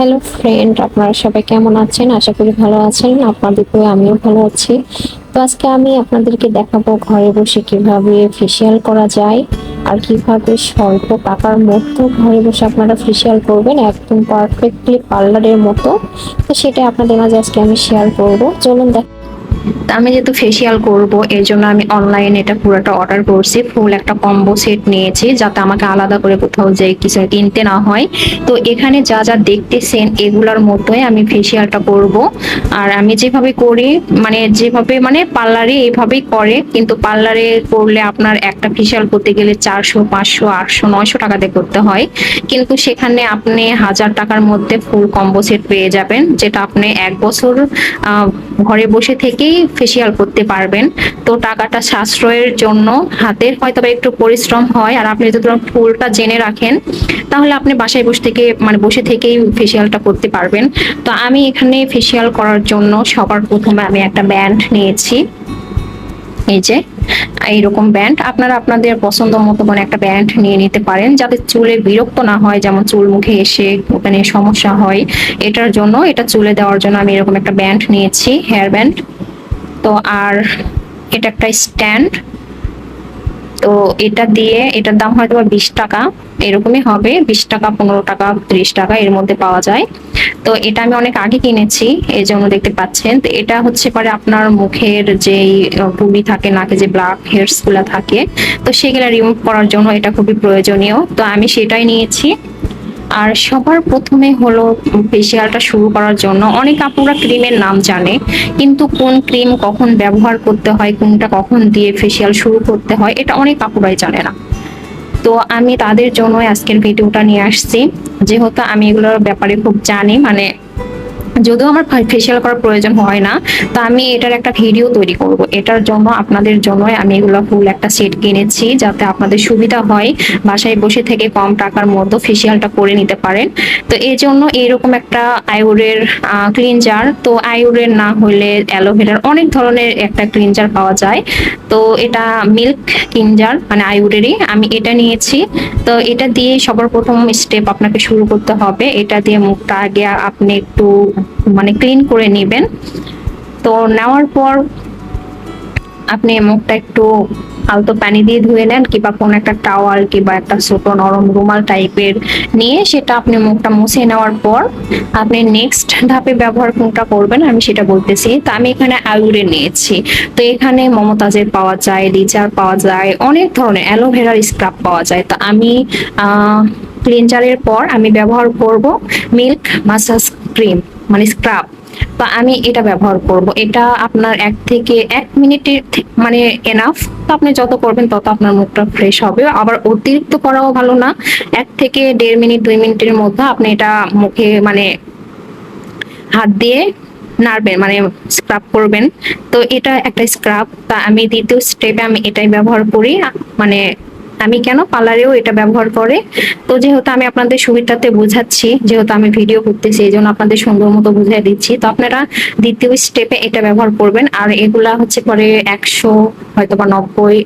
Hello friend আপনারা সবাই কেমন আছেন? আশা করি ভালো আছেন। আপনাদেরকে আমিও ভালো আছি। তো আজকে আমি আপনাদেরকে দেখাবো ঘরে বসে কীভাবে ফেসিয়াল করা যায় আর কীভাবে স্বল্প টাকার মধ্যে ঘরে বসে আপনারা ফেসিয়াল করবেন। একদম পারফেক্টলি পার্লারের মতো। তো সেটা আপনাদের মাঝে আজকে আমি শেয়ার করব। চলুন দেখ তা আমি যেহেতু ফেসিয়াল করব, এর জন্য আমি অনলাইনে এটা পুরোটা অর্ডার করছি। ফুল একটা কম্বো সেট নিয়েছি, যাতে আমাকে আলাদা করে কোথাও যে কিছু কিনতে না হয়। তো এখানে যা যা দেখতেছেন, এগুলোর মতোই আমি ফেসিয়ালটা করব। আর আমি যেভাবে করি মানে যেভাবে মানে পার্লারে এইভাবেই করে, কিন্তু পার্লারে করলে আপনার একটা ফেসিয়াল করতে গেলে চারশো, পাঁচশো, আটশো, নয়শো টাকাতে করতে হয়। কিন্তু সেখানে আপনি হাজার টাকার মধ্যে ফুল কম্বো সেট পেয়ে যাবেন, যেটা আপনি এক বছর ঘরে বসে থেকেই ফেসিয়াল করতে পারবেন। তো টাকাটা সাশ্রয়ের জন্য হাতের হয়তো একটু পরিশ্রম হয়। আর আপনি যদি ফুলটা জেনে রাখেন, তাহলে আপনি বাসায় বসে থেকে মানে বসে থেকেই ফেসিয়ালটা করতে পারবেন। তো আমি এখানে ফেসিয়াল করার জন্য সবার প্রথমে আমি একটা ব্যান্ড নিয়েছি। এই যে, এইরকম ব্যান্ড আপনারা আপনাদের পছন্দ মতো কোনো একটা ব্যান্ড নিয়ে নিতে পারেন, যাতে চুলে বিরক্ত না হয়, যেমন চুল মুখে এসে ওখানে সমস্যা হয়। এটার জন্য, এটা চুলে দেওয়ার জন্য আমি এরকম একটা ব্যান্ড নিয়েছি হেয়ার ব্যান্ড তো আর এটা একটা স্ট্যান্ড। তো এটা দিয়ে এটার দাম হয়তো বা বিশ টাকা, এরকমই হবে। বিশ টাকা, পনেরো টাকা, ত্রিশ টাকা এর মধ্যে পাওয়া যায়। তো এটা আমি অনেক আগে কিনেছি, এই জন্য দেখতে পাচ্ছেন। তো এটা হচ্ছে পরে আপনার মুখের যেই পুবি থাকে, নাকে যে ব্ল্যাক হেয়ারসগুলা থাকে, তো সেগুলা রিমুভ করার জন্য এটা খুবই প্রয়োজনীয়। তো আমি সেটাই নিয়েছি। আর সবার প্রথমে হলো ফেসিয়ালটা শুরু করার জন্য অনেক আপুরা ক্রিমের নাম জানে, কিন্তু কোন ক্রিম কখন ব্যবহার করতে হয়, কোনটা কখন দিয়ে ফেসিয়াল শুরু করতে হয়, এটা অনেক আপুরাই জানে না। তো আমি তাদের জন্য আজকের ভিডিওটা নিয়ে আসছি। যেহেতু আমি এগুলোর ব্যাপারে খুব জানি মানে যদিও আমার ফেসিয়াল করার প্রয়োজন হয় না, তো আমি এটার একটা ভিডিও তৈরি করব। এটার জন্য আপনাদের জন্য আমি এগুলো ফুল একটা সেট কিনেছি যাতে আপনাদের সুবিধা হয় বাসায় বসে থেকে কম টাকার মধ্যে ফেসিয়ালটা করে নিতে পারেন। তো এই জন্য এইরকম একটা আয়ুরের ক্লিনজার তো আয়ুরের না হলে অ্যালোভেরার অনেক ধরনের একটা ক্লিনজার পাওয়া যায়। তো এটা মিল্ক ক্লিনজার মানে আয়ুরেরই। আমি এটা নিয়েছি। তো এটা দিয়ে সবার প্রথম স্টেপ আপনাকে শুরু করতে হবে। এটা দিয়ে মুখটা আগে আপনি একটু মানে ক্লিন করে নেবেন। তো নেওয়ার পর আপনি মুখটা একটু আলতো পানি দিয়ে ধুয়ে নেন কিংবা কোনো একটা টাওয়াল কিংবা একটা ছোট নরম রুমাল টাইপের নিয়ে সেটা আপনি মুখটা মুছে নেওয়ার পর আপনি নেক্সট ধাপে ব্যবহার কোনটা করবেন আমি সেটা বলতেছি। তো আমি এখানে আয়ুরে নিয়েছি। তো এখানে মমতাজের পাওয়া যায় রিচার পাওয়া যায়, অনেক ধরনের অ্যালোভেরার স্ক্রাব পাওয়া যায়। তো আমি ক্লিনজারের পর আমি ব্যবহার করব মিল্ক মাসাজ ক্রিম মানে স্ক্রাব তো আমি এটা ব্যবহার করব, এটা আপনার এক থেকে এক মিনিটের মানে এনাফ তো আপনি যত করবেন তত আপনার মুখটা ফ্রেশ হবে। আবার অতিরিক্ত করাও ভালো না। এক থেকে দেড় মিনিট, দুই মিনিটের মধ্যে আপনি এটা মুখে মানে হাত দিয়ে নাড়বেন মানে স্ক্রাব করবেন। তো এটা একটা স্ক্রাব তা আমি দ্বিতীয় স্টেপে আমি এটাই ব্যবহার করি। মানে আমি কেন পার্লারেও এটা ব্যবহার করে? তো যেহেতু আমি আপনাদের সুবিধাতে বোঝাচ্ছি, যেহেতু আমি ভিডিও করতেছি, এই জন্য আপনাদের সুন্দর মতো বুঝিয়ে দিচ্ছি। তো আপনারা দ্বিতীয় স্টেপে এটা ব্যবহার করবেন, আর এগুলা হচ্ছে পরে একশো হয়তো বা নব্বই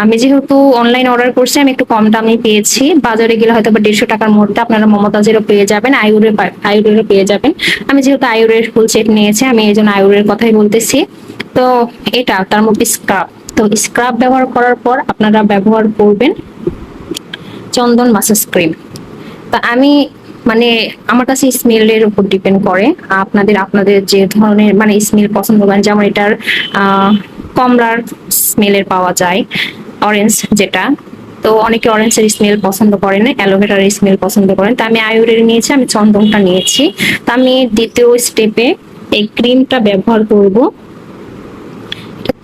আমি যেহেতু অনলাইন অর্ডার করছি, আমি একটু কম দামে পেয়েছি। বাজারে গেলে হয়তো বা দেড়শো টাকার মধ্যে আপনারা মমতাজেরও পেয়ে যাবেন আয়ুরের আয়ুরেরও পেয়ে যাবেন। আমি যেহেতু আয়ুরের ফুল সেট নিয়েছি, আমি এই জন্য আয়ুরের কথাই বলতেছি। তো এটা, তার মধ্যে স্ক্রাব তো স্ক্রাব ব্যবহার করার পর আপনারা ব্যবহার করবেন চন্দন মাসাজ ক্রিম তা আমি মানে আমার কাছে স্মেলের উপর ডিপেন্ড করে। আপনাদের আপনাদের যে ধরনের মানে স্মেল পছন্দ করেন, যেমন এটার কমলার স্মেলের পাওয়া যায় অরেঞ্জ যেটা। তো অনেকে অরেঞ্জের স্মেল পছন্দ করেন অ্যালোভেরার স্মেল পছন্দ করেন। তা আমি আয়ুরের নিয়েছি, আমি চন্দনটা নিয়েছি। তা আমি দ্বিতীয় স্টেপে এই ক্রিমটা ব্যবহার করব।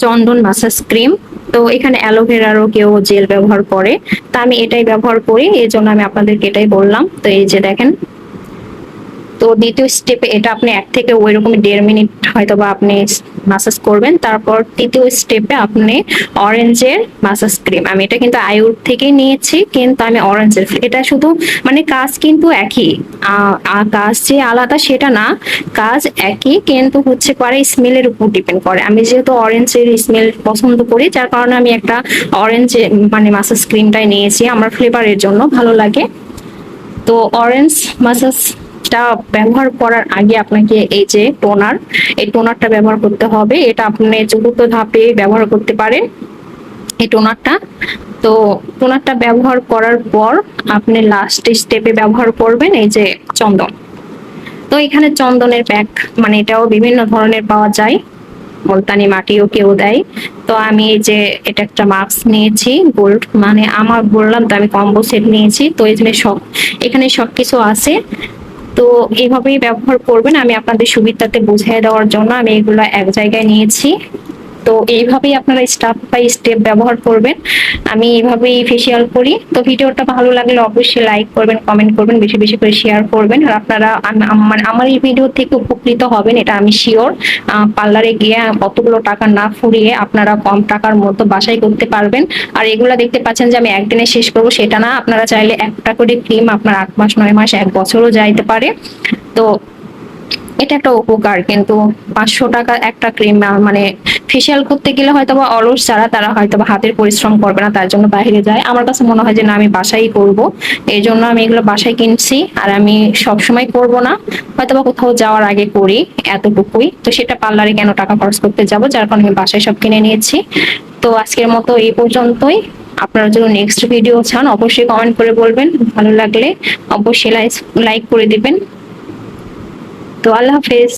চন্দন মাসাজ ক্রিম। তো এখানে অ্যালোভেরারও কেউ জেল ব্যবহার করে। তা আমি এটাই ব্যবহার করি এই জন্য আমি আপনাদেরকে এটাই বললাম। তো এই যে দেখেন তো দ্বিতীয় স্টেপে এটা আপনি এক থেকে ওই রকম দেড় মিনিট হয়তো বা আপনি মাসাজ করবেন। তারপর তৃতীয় স্টেপে আপনি অরেঞ্জের মাসাজ ক্রিম আমি এটা কিন্তু আয়ুর থেকে নিয়েছি, কিন্তু আমি অরেঞ্জের এটা শুধু মানে কাজ কিন্তু একই। কাজ যে আলাদা সেটা না, কাজ একই, কিন্তু হচ্ছে পরে স্মেলের উপর ডিপেন্ড করে। আমি যেহেতু অরেঞ্জের স্মেল পছন্দ করি, যার কারণে আমি একটা অরেঞ্জ মানে মাসাজ ক্রিমটাই নিয়েছি। আমার ফ্লেভারের জন্য ভালো লাগে। তো অরেঞ্জ মাসাজ এটা ব্যবহার করার আগে আপনাকে এই যে টোনার এই টোনারটা ব্যবহার করতে হবে। এটা আপনি চতুর্থ ধাপে ব্যবহার করতে পারেন, এই টোনারটা তো টোনারটা ব্যবহার করার পর আপনি লাস্ট স্টেপে ব্যবহার করবেন, এই যে চন্দন। তো এখানে চন্দনের প্যাক মানে এটাও বিভিন্ন ধরনের পাওয়া যায়। মুলতানি মাটিও কেউ দেয়। তো আমি এই যে এটা একটা মাস্ক নিয়েছি গোল্ড মানে আমার বললাম তো আমি কম্বো সেট নিয়েছি। তো এখানে সব, এখানে সবকিছু আছে। তো এইভাবেই ব্যবহার করবেন। আমি আপনাদের সুবিধাতে বুঝিয়ে দেওয়ার জন্য আমি এগুলো এক জায়গায় নিয়েছি। তো এইভাবেই আপনারা স্টেপ বাই স্টেপ ব্যবহার করবেন। আমি এইভাবেই ফেসিয়াল করি। তো ভিডিওটা ভালো লাগলে অবশ্যই লাইক করবেন কমেন্ট করবেন, বেশি বেশি করে শেয়ার করবেন। আর আপনারা আম- আম- মানে আমার এই ভিডিও থেকে উপকৃত হবেন, এটা আমি শিওর পার্লারে গিয়ে কতগুলো টাকা না ফুরিয়ে আপনারা কম টাকার মতো বাসায় করতে পারবেন। আর এগুলা দেখতে পাচ্ছেন যে আমি একদিনে শেষ করব, সেটা না। আপনারা চাইলে একটা করে ক্রিম আপনার আট মাস, নয় মাস, এক বছরও যাইতে পারে। তো এটা একটা উপকার, কিন্তু পাঁচশো টাকা একটা ক্রিম মানে ফেসিয়াল করতে গেলে হয়তো বা অলস যারা, তারা হয়তো বা হাতের পরিশ্রম করবে না, তার জন্য বাইরে যায়। আমার কাছে মনে হয় যে, না, আমি বাসায় করব। এই জন্য আমি এগুলো বাসায় কিনছি, আর আমি সব সময় করব না। হয়তো বা কোথাও যাওয়ার আগে করি এতটুকুই। তো সেটা পার্লারে কেন টাকা খরচ করতে যাব? যার কারণে আমি বাসায় সব কিনে নিয়েছি। তো আজকের মতো এই পর্যন্তই। আপনারা যদি নেক্সট ভিডিও চান, অবশ্যই কমেন্ট করে বলবেন। ভালো লাগলে অবশ্যই লাইক করে দিবেন। তো আল্লাহ হাফেজ।